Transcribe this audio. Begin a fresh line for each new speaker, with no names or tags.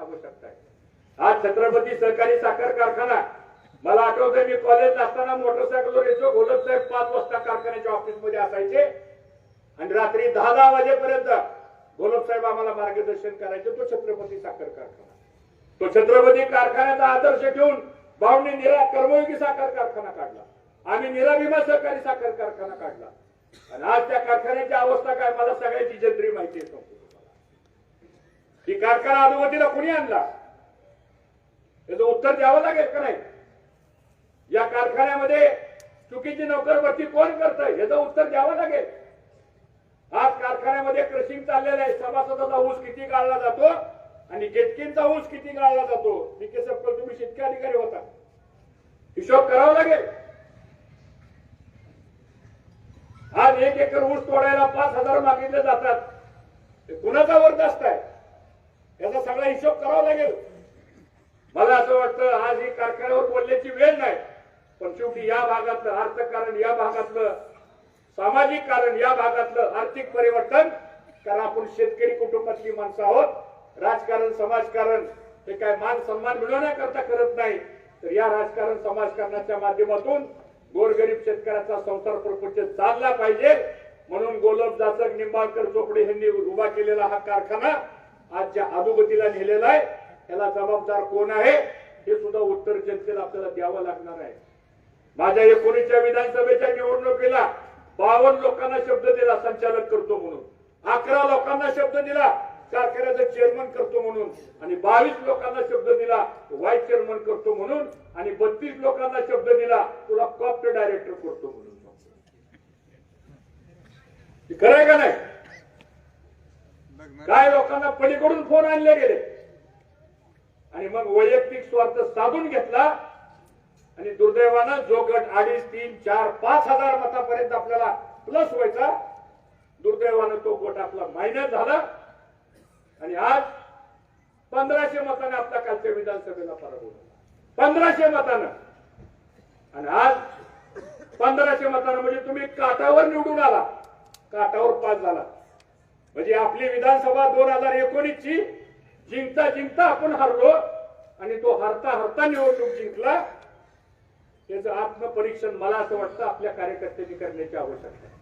आवश्यकता आहे आज छत्रपती सहकारी साखर कारखाना. मला आठवतंय मी कॉलेज असताना मोटरसायकलवर यायचो. गोलप साहेब पाच वाजता कारखान्याच्या ऑफिसमध्ये असायचे. आणि रात्री दहा दहा वाजेपर्यंत गोलप साहेब आम्हाला मार्गदर्शन करायचे. तो छत्रपती साखर कारखाना. तो छत्रपती कारखान्याचा आदर्श ठेवून भाऊंनी निरा कर्मयोगी साखर कारखाना काढला. आम्ही निराभिमा सहकारी साखर कारखाना काढला. आणि आज त्या कारखान्याची अवस्था काय मला सगळ्याची जंत्री माहिती आहे सांगतो ही कारखाना अनुमतीला कोणी आणला? त्याचं उत्तर द्यावं लागेल का नाही? या कारखान्यामध्ये चुकीची नोकर भरती कोण करतंय? याचं उत्तर द्यावं लागेल. आज कारखान्यामध्ये क्रशिंग चाललेलं आहे. सभासदाचा ऊस किती गाळला जातो आणि गेटकींचा ऊस किती गाळला जातो? डीके सपकर तुम्ही शेतकरी अधिकारी होता. हिशोब करावा लागेल. आज एक एकर ऊस तोडायला पाच हजार मागितले जातात. ते कुणाचा वर्ग असताय याचा सगळा हिशोब करावा लागेल. मला असं वाटतं आज ही कारखान्यावर बोलण्याची वेळ नाही. पण शेवटी या भागातलं अर्थकारण या भागातलं सामाजिक कारण या भागातलं आर्थिक परिवर्तन कारण आपण शेतकरी कुटुंबातली माणसं आहोत. राजकारण समाजकारण हे काय मान सन्मान मिळवण्याकरता करत नाही. तर या राजकारण समाजकारणाच्या माध्यमातून गोरगरीब शेतकऱ्याचा संसार प्रपंच चालला पाहिजे. म्हणून गोलब जाचक निंबाळकर चोपडे यांनी उभा केलेला हा कारखाना आज ज्या अधोगतीला नेलेला आहे त्याला जबाबदार कोण आहे हे सुद्धा उत्तर जनतेला आपल्याला द्यावं लागणार आहे. माझ्या एकोणीसच्या विधानसभेच्या निवडणुकीला बावन्न लोकांना शब्द दिला संचालक करतो म्हणून. अकरा लोकांना शब्द दिला कारखान्याचं चेअरमन करतो म्हणून. आणि बावीस लोकांना शब्द दिला व्हाईस चेअरमन करतो म्हणून. आणि बत्तीस लोकांना शब्द दिला तुला कॉप्ट डायरेक्टर करतो म्हणून. खरं आहे का नाही? काय लोकांना पलीकडून फोन आणले गेले. आणि मग वैयक्तिक स्वार्थ साधून घेतला. आणि दुर्दैवानं जो गट अडीच तीन चार पाच हजार मतापर्यंत आपल्याला प्लस व्हायचा दुर्दैवानं तो गट आपला मायनस झाला. आणि आज पंधराशे मताने आपला कालच्या विधानसभेला पराभव पंधराशे मतानं. आणि आज पंधराशे मतानं म्हणजे तुम्ही काटावर निवडून आला. काटावर पास झाला. म्हणजे आपली विधानसभा दोन हजार एकोणीस ची जिंकता जिंकता आपण हरलो आणि तो हरता हरता निवडणूक जिंकला त्याचं आत्मपरीक्षण मला असं वाटतं आपल्या कार्यकर्त्यांनी करण्याची आवश्यकता आहे.